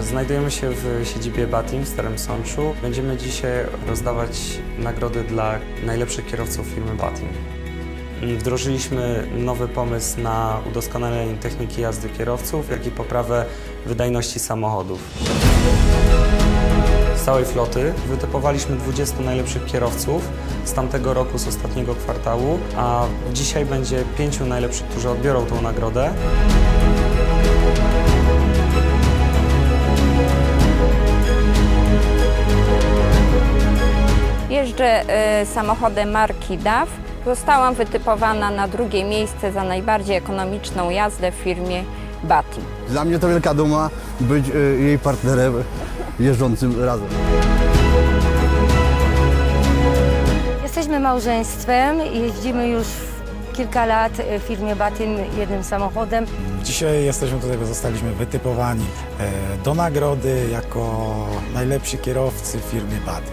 Znajdujemy się w siedzibie Batim w Starym Sączu. Będziemy dzisiaj rozdawać nagrody dla najlepszych kierowców firmy Batim. Wdrożyliśmy nowy pomysł na udoskonalenie techniki jazdy kierowców, jak i poprawę wydajności samochodów. Z całej floty wytypowaliśmy 20 najlepszych kierowców z tamtego roku, z ostatniego kwartału, a dzisiaj będzie pięciu najlepszych, którzy odbiorą tą nagrodę. Jeżdżę y, samochodem marki DAF. Zostałam wytypowana na drugie miejsce za najbardziej ekonomiczną jazdę w firmie Bati. Dla mnie to wielka duma być y, jej partnerem jeżdżącym razem. Jesteśmy małżeństwem, jeździmy już kilka lat w firmie Batyn jednym samochodem. Dzisiaj jesteśmy tutaj, bo zostaliśmy wytypowani e, do nagrody jako najlepsi kierowcy w firmie Bady.